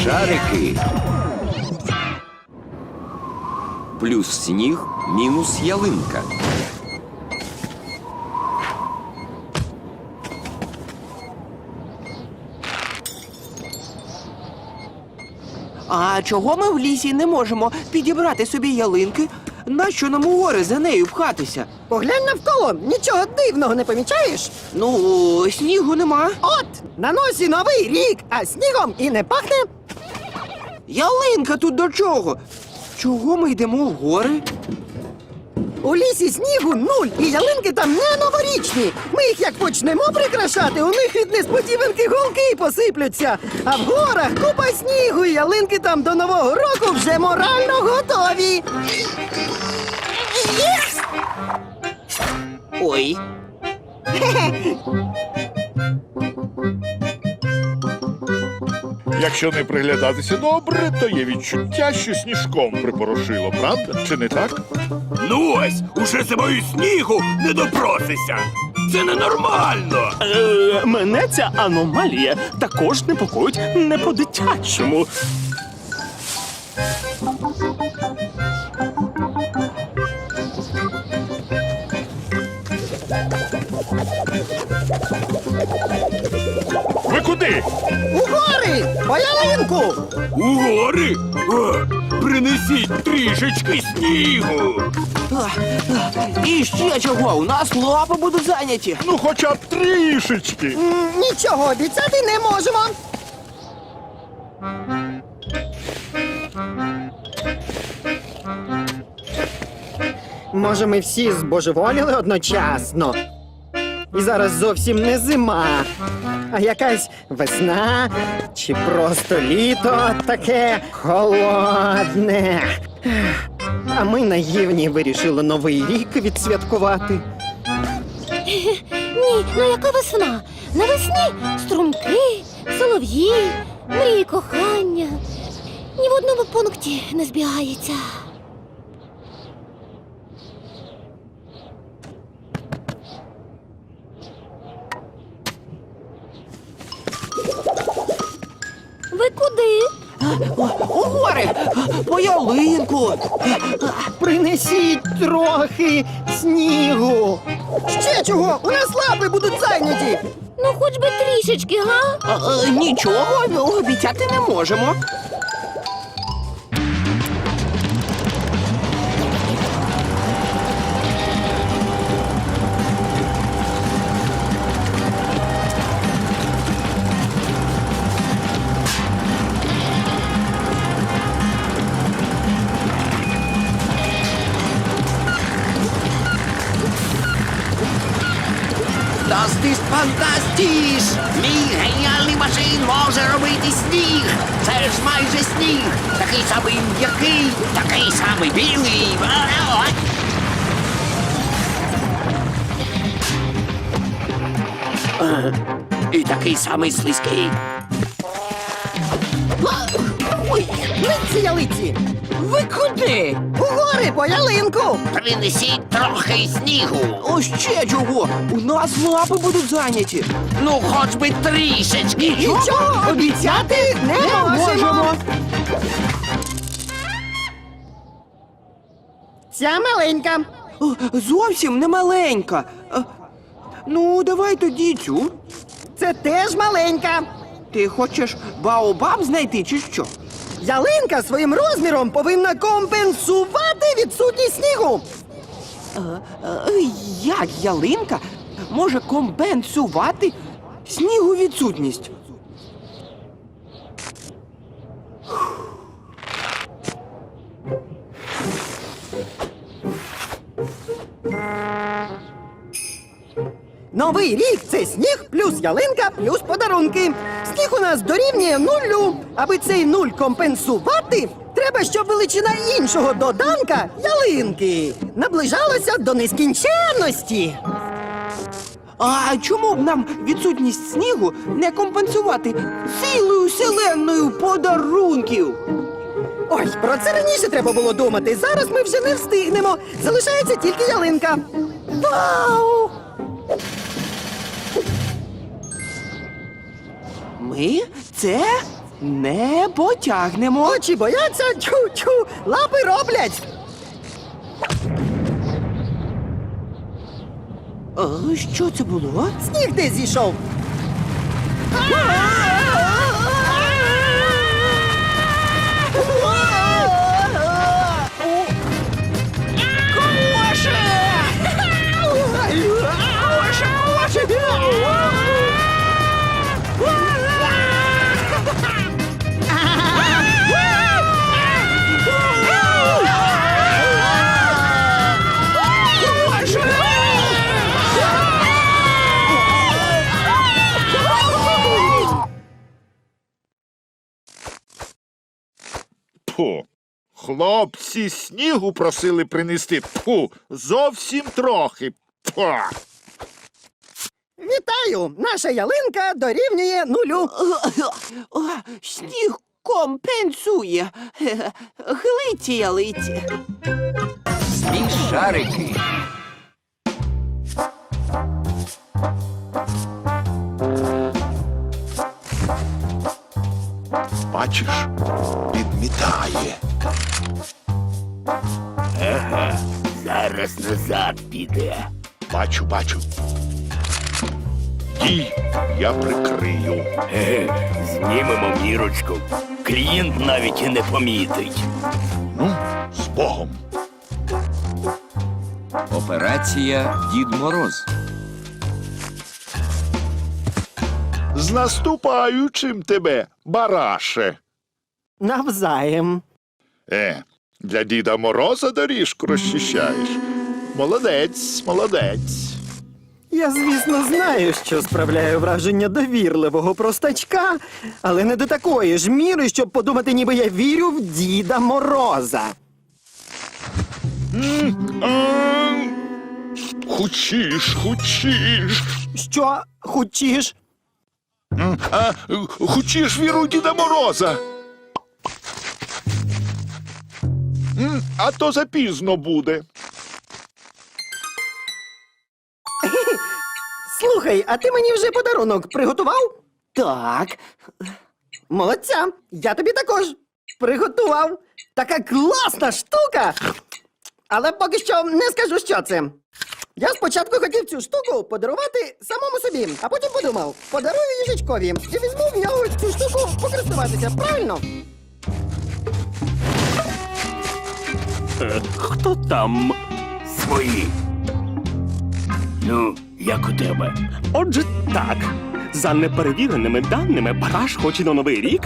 Смішарики. Плюс сніг, мінус ялинка. А чого ми в лісі не можемо підібрати собі ялинки? Нащо нам у гори за нею пхатися? Поглянь навколо, нічого дивного не помічаєш? Ну, снігу нема. От, на носі новий рік, а снігом і не пахне. Ялинка тут до чого? Чого ми йдемо в гори? У лісі снігу нуль, і ялинки там не новорічні. Ми їх як почнемо прикрашати, у них від несподіванки голки посиплються. А в горах купа снігу, і ялинки там до нового року вже морально готові. Ой. Якщо не приглядатися добре, то є відчуття, що сніжком припорошило, правда? Чи не так? Ну ось, уже зимою снігу не допросися. Це ненормально. Е, мене ця аномалія також непокоїть не по-дитячому. Куди? У гори! По ялинку! У гори? О, принесіть трішечки снігу. І ще чого? У нас лапи будуть зайняті. Ну, хоча б трішечки. Нічого обіцяти не можемо. Може, ми всі збожеволіли одночасно. І зараз зовсім не зима, а якась весна чи просто літо таке холодне. А ми наївні вирішили новий рік відсвяткувати. Ні, ну яка весна? Навесні струмки, солов'ї, мрії кохання. Ні в одному пункті не збігається. Ялинку! Принесіть трохи снігу. Ще чого? У нас лапи будуть зайняті. Ну, хоч би трішечки, га? А, а, нічого обіцяти не можемо. Такий самий м'який, такий самий білий. Е, І такий самий слизький. Куди? У гори по ялинку. Принесіть трохи снігу. О, ще чого? У нас лапи будуть зайняті. Ну, хоч би трішечки. Нічого обіцяти не можемо. Ця маленька. О, Зовсім не маленька. Ну, давай тоді цю. Це теж маленька. Ти хочеш баобаб знайти чи що? Ялинка своїм розміром повинна компенсувати відсутність снігу. Е, Як ялинка може компенсувати снігу відсутність? Новий рік це сніг плюс ялинка плюс подарунки. Сніг у нас дорівнює нулю. Аби цей нуль компенсувати, треба, щоб величина іншого доданка ялинки наближалася до нескінченності. А чому б нам відсутність снігу не компенсувати цілою вселенною подарунків? Ой, про це раніше треба було думати. Зараз ми вже не встигнемо. Залишається тільки ялинка. Вау! Ми це Не потягнемо. Очі бояться, чу-чу, лапи роблять. О, що це було? Сніг де зійшов. Фу. Хлопці снігу просили принести. пху зовсім трохи. Фу. Вітаю! Наша ялинка дорівнює нулю. О, Сніг компенсує. Глиті ялиці. Смішарики. Бачиш, підмітає. Зараз назад піде. Бачу, бачу. Дій, я прикрию. Еге, знімемо мірочку. Клієнт навіть і не помітить. Ну, з Богом. Операція Дід Мороз. З наступаючим тебе, бараше. Навзаєм. Е, для Діда Мороза доріжку розчищаєш. Молодець, молодець. Я, звісно, знаю, що справляю враження довірливого простачка, але не до такої ж міри, щоб подумати, ніби я вірю в Діда Мороза. А, Хучіш, хучіш. Що хочеш? А, хучіш віру Діда Мороза. А то запізно буде. Слухай, а ти мені вже подарунок приготував? Так. Молодця, я тобі також приготував. Така класна штука. Але поки що не скажу, що це. Я спочатку хотів цю штуку подарувати самому собі, а потім подумав, подарую їжачкові і візьму в нього цю штуку покористуватися, правильно? Е, Хто там? Свої. Ну, як у тебе? Отже, так. За неперевіреними даними, Бараш хоче на новий рік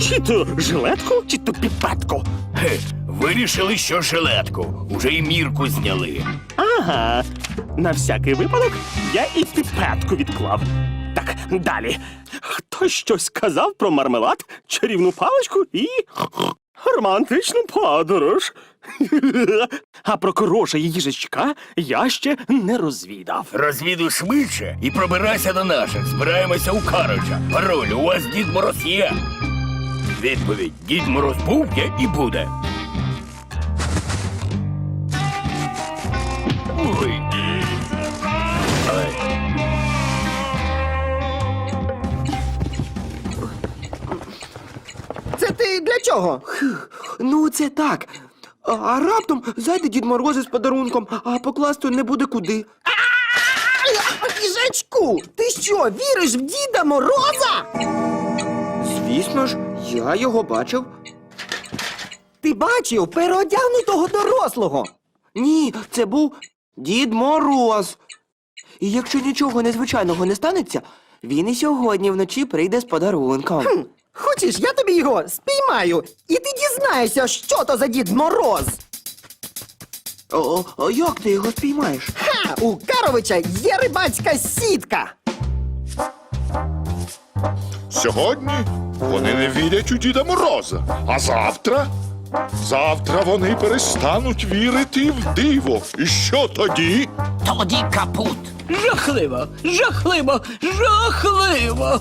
чи то жилетку, чи то піпетку. Ге, вирішили, що жилетку. Уже й мірку зняли. Ага. На всякий випадок я і піпетку відклав. Так, далі. Хтось щось казав про мармелад, чарівну паличку і. романтичну подорож. А про короша і їжачка я ще не розвідав. Розвіду швидше і пробирайся до наших. Збираємося у Кароча. Пароль, у вас Дід Мороз є? Відповідь: Дід Мороз був є і буде. Ой. Ой. Це ти для чого? Ну, це так. А, раптом зайде Дід Мороз із подарунком, а покласти не буде куди. Їжачку, ти що, віриш в Діда Мороза? Звісно ж, я його бачив. Ти бачив переодягнутого дорослого. Ні, це був Дід Мороз. І якщо нічого незвичайного не станеться, він і сьогодні вночі прийде з подарунком. Хм, Хочеш, я тобі його спіймаю, і ти дізнаєшся, що то за Дід Мороз. О, а як ти його спіймаєш? Ха! У Каровича є рибацька сітка. Сьогодні вони не вірять у Діда Мороза. А завтра? Завтра вони перестануть вірити в диво. І що тоді? Тоді капут. Жахливо, жахливо, жахливо.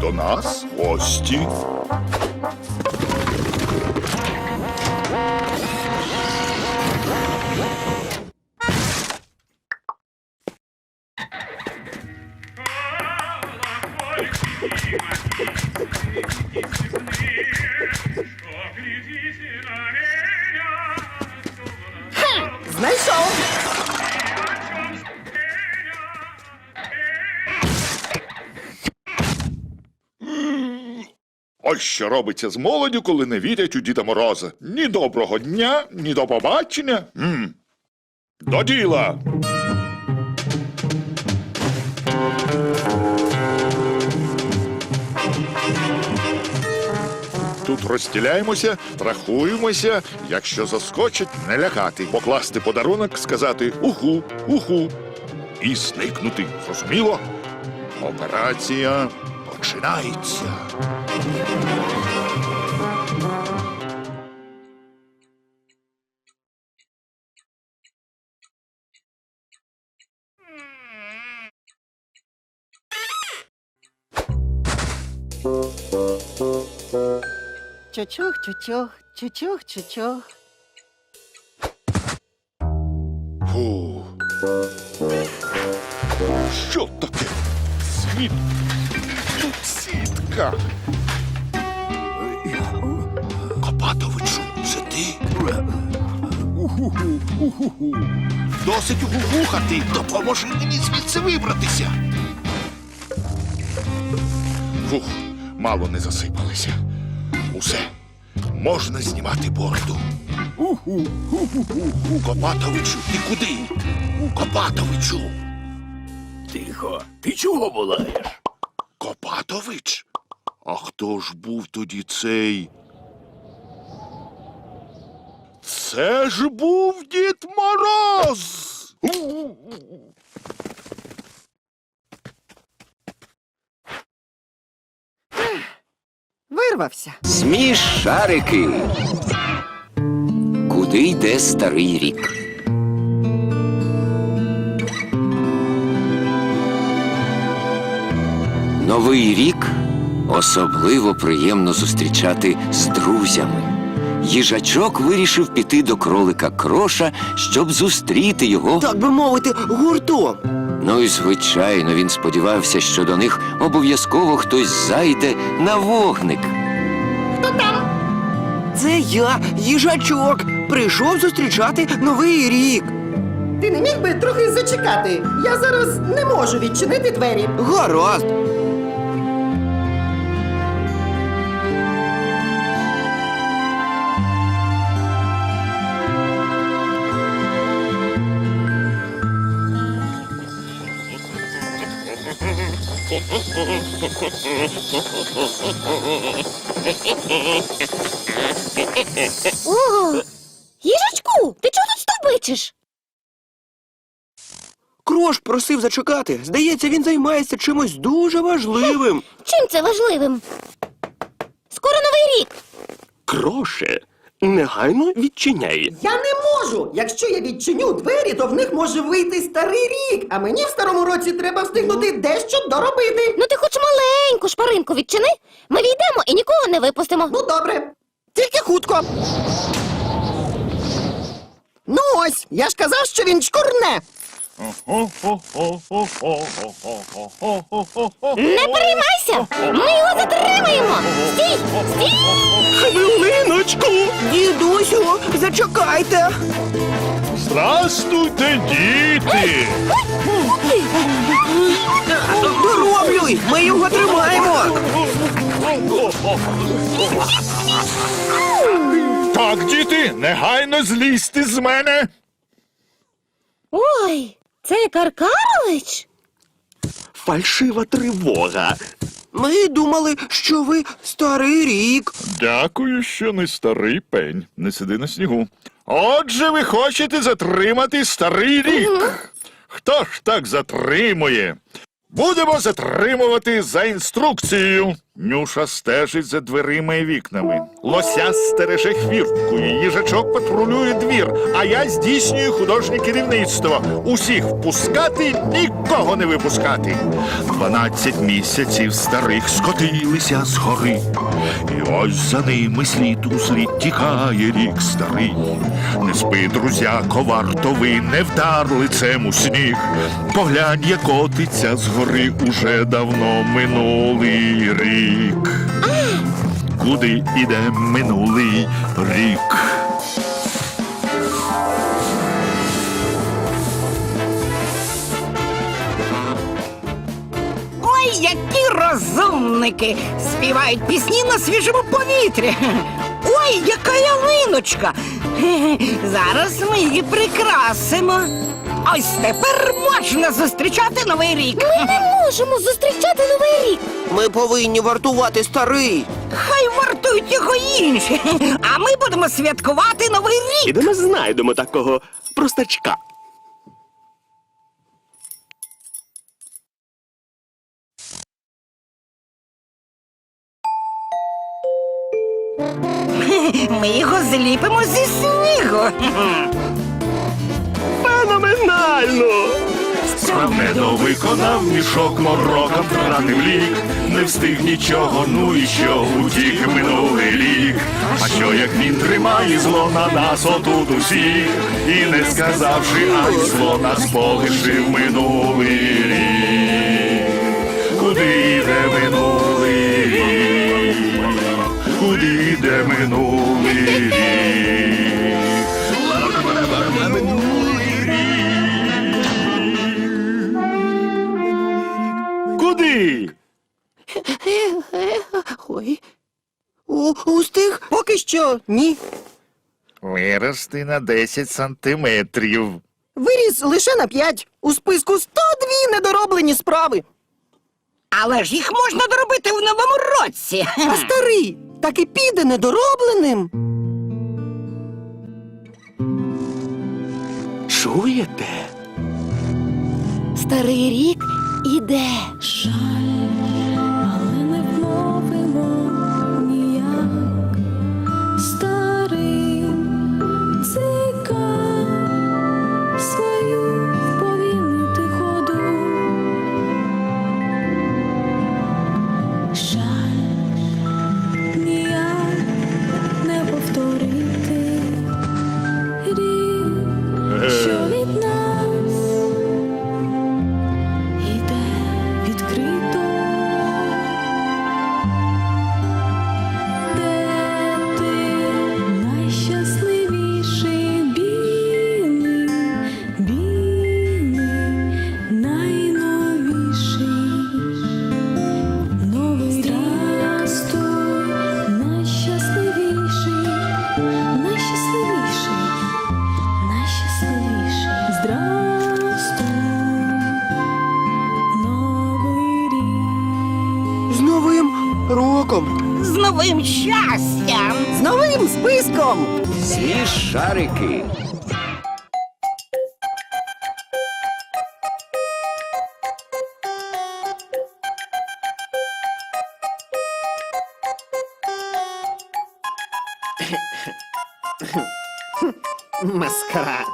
До нас гості. Що робиться з молоддю, коли не вірять у Діда Мороза. Ні доброго дня, ні до побачення. м До діла. Тут розділяємося, рахуємося, якщо заскочить, не лякати, покласти подарунок, сказати уху, уху і зникнути. Зрозуміло? Операція починається. Чучух, чучух, чучух, чучух. Фу. Що таке? Світ. Тут сітка. Це ти? Досить гугухати. Допоможи мені звідси вибратися. Фух, мало не засипалися. Усе. Можна знімати бороду. Копатовичу, ти куди? Копатовичу. Тихо, ти чого волаєш? Копатович? А хто ж був тоді цей? Це ж був Дід Мороз. Вирвався. Смішарики. Куди йде старий рік? Новий рік особливо приємно зустрічати з друзями. Їжачок вирішив піти до кролика Кроша, щоб зустріти його. Так би мовити, гуртом. Ну і звичайно, він сподівався, що до них обов'язково хтось зайде на вогник. Хто там? Це я, їжачок, прийшов зустрічати новий рік. Ти не міг би трохи зачекати? Я зараз не можу відчинити двері. Гаразд. Ого! Їжачку, ти чого тут стовбичиш? Крош просив зачекати. Здається, він займається чимось дуже важливим. Чим це важливим? Скоро новий рік. Кроше, негайно відчиняй. Я не можу. Якщо я відчиню двері, то в них може вийти старий рік. А мені в старому році треба встигнути дещо доробити. Ну ти хоч маленьку шпаринку відчини. Ми війдемо і нікого не випустимо. Ну, добре. Тільки хутко. Ну ось, я ж казав, що він чкурне. Не переймайся! Ми його затримаємо! Стій! Стій! Хвилиночку! Дідусю, зачекайте. Здрастуйте, діти! Дороблюй, ми його тримаємо. Так, діти, негайно злізьте з мене. Ой, це Каркарович? Фальшива тривога. Ми думали, що ви старий рік. Дякую, що не старий пень. Не сиди на снігу. Отже, ви хочете затримати старий рік. Хто ж так затримує? Будемо затримувати за інструкцією. Нюша стежить за дверима і вікнами. Лося стереже хвіртку, їжачок патрулює двір, а я здійснюю художнє керівництво. Усіх впускати, нікого не випускати. Дванадцять місяців старих скотилися з гори. І ось за ними слід у слід тікає рік старий. Не спи, друзяко, варто не вдар лицем у сніг. Поглянь, як котиться з гори уже давно минулий рік. Куди іде минулий рік? Ой, які розумники! Співають пісні на свіжому повітрі. Ой, яка ялиночка! Зараз ми її прикрасимо. Ось тепер можна зустрічати новий рік. Ми не можемо зустрічати новий рік. Ми повинні вартувати старий. Хай вартують його інші, а ми будемо святкувати новий рік. І де ми знайдемо такого простачка. Ми його зліпимо зі снігу. Феноменально! Справедно виконав мішок мороком втратив лік, не встиг нічого, ну і що утік минулий рік. А що як він тримає зло на нас отут усіх, і не сказавши, ай зло нас полишив минулий рік. Куди йде минулий рік? Куди йде минулий рік? Ой. У, устиг? Поки що ні. Вирости на 10 сантиметрів. Виріс лише на п'ять. У списку 102 недороблені справи. Але ж їх можна доробити в новому році. А старий так і піде недоробленим. Чуєте? Старий рік іде. Але Смішарики. Маскарад.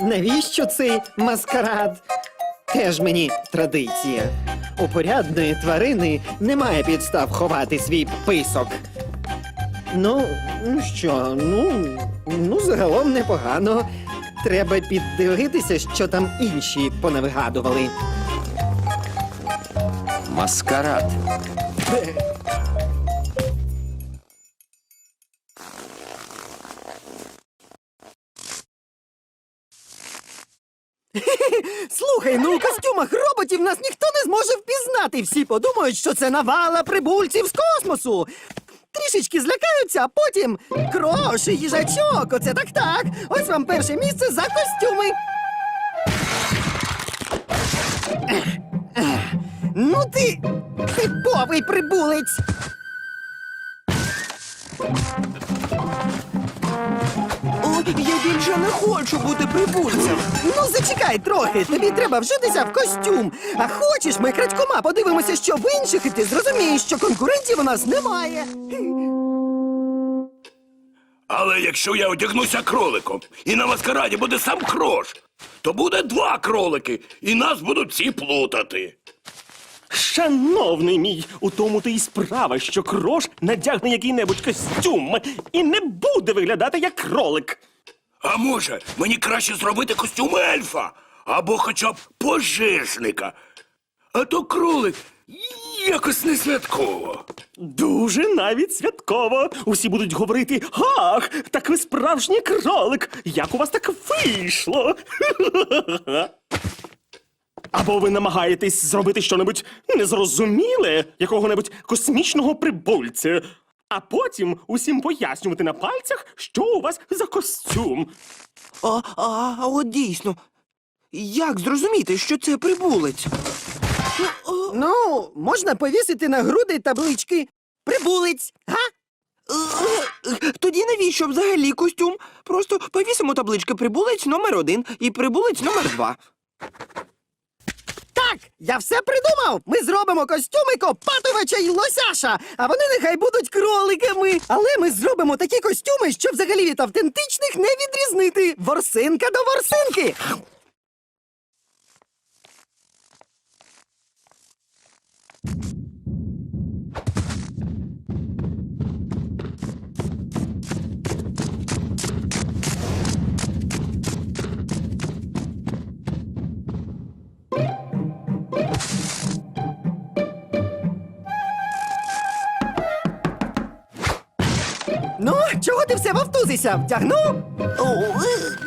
Навіщо цей маскарад? Теж мені традиція. У порядної тварини немає підстав ховати свій писок. Ну, ну що, ну, ну, загалом непогано. Треба піддивитися, що там інші понавигадували. Маскарад. Слухай, ну у костюмах роботів нас ніхто не зможе впізнати. Всі подумають, що це навала прибульців з космосу. Трішечки злякаються, а потім кроші, їжачок, оце так так. Ось вам перше місце за костюми. Ну ти типовий прибулець. Я більше не хочу бути прибульцем. Ну, зачекай трохи, тобі треба вжитися в костюм. А хочеш, ми крадькома подивимося, що в інших, і ти зрозумієш, що конкурентів у нас немає. Але якщо я одягнуся кроликом і на маскараді буде сам крош, то буде два кролики, і нас будуть всі плутати. Шановний мій, у тому то і справа, що крош надягне який-небудь костюм і не буде виглядати як кролик. А може, мені краще зробити костюм ельфа або хоча б пожежника. А то кролик якось не святково. Дуже навіть святково. Усі будуть говорити: Ах, так ви справжній кролик! Як у вас так вийшло? Або ви намагаєтесь зробити щонебудь незрозуміле, якого-небудь космічного прибульця. А потім усім пояснювати на пальцях, що у вас за костюм. А, а, а от дійсно. Як зрозуміти, що це прибулець? Ну, можна повісити на груди таблички. Прибулець, га? Тоді навіщо взагалі костюм? Просто повісимо таблички прибулець номер один і прибулець номер два. Так, я все придумав. Ми зробимо костюми Копатовича і Лосяша, а вони нехай будуть кроликами. Але ми зробимо такі костюми, що взагалі від автентичних не відрізнити. Ворсинка до ворсинки. Ну, чого ти все вовтузися? Втягнув? Е,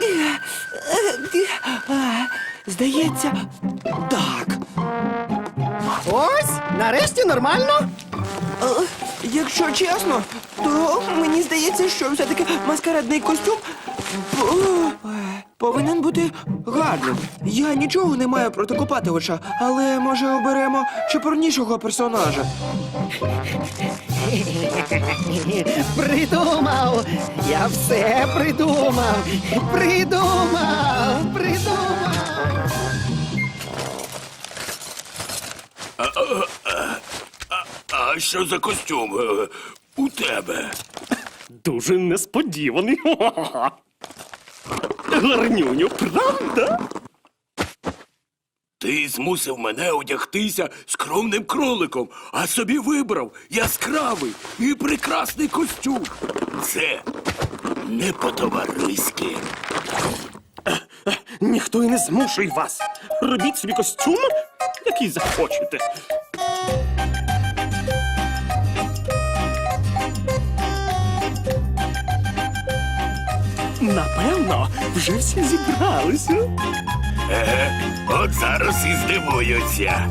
е, е, Здається, так. Ось, нарешті нормально. Якщо чесно, то мені здається, що все-таки маскарадний костюм повинен бути гарним. Я нічого не маю проти Копатовича, але може оберемо чепурнішого персонажа. Придумав! Я все придумав! Придумав! Придумав! А що за костюм е, у тебе? Дуже несподіваний. Гарнюню, правда? Ти змусив мене одягтися скромним кроликом, а собі вибрав яскравий і прекрасний костюм. Це не по-товариськи. Ніхто і не змушує вас. Робіть собі костюм, який захочете. Напевно, вже всі зібралися. От зараз і здивуються.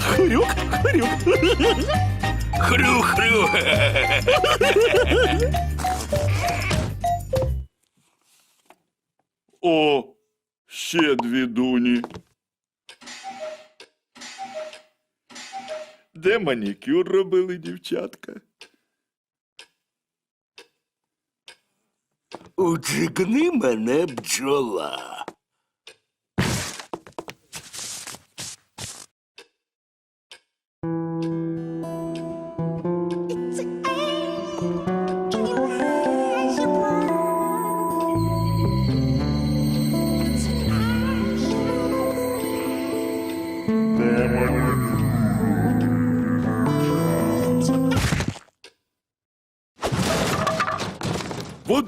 Хрюк, хрюк. Хрю-хрю. О, ще дві дуні. Де манікюр робили дівчатка? Учикни мене бджола.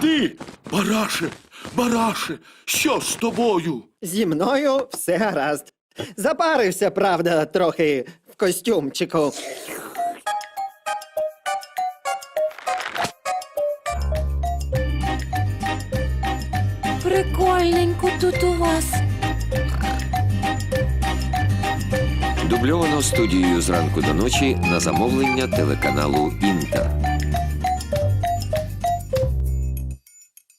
Води! Бараше! Бараше! Що з тобою? Зі мною все гаразд. Запарився, правда, трохи в костюмчику. Прикольненько тут у вас. Дубльовано студією зранку до ночі на замовлення телеканалу Інтер.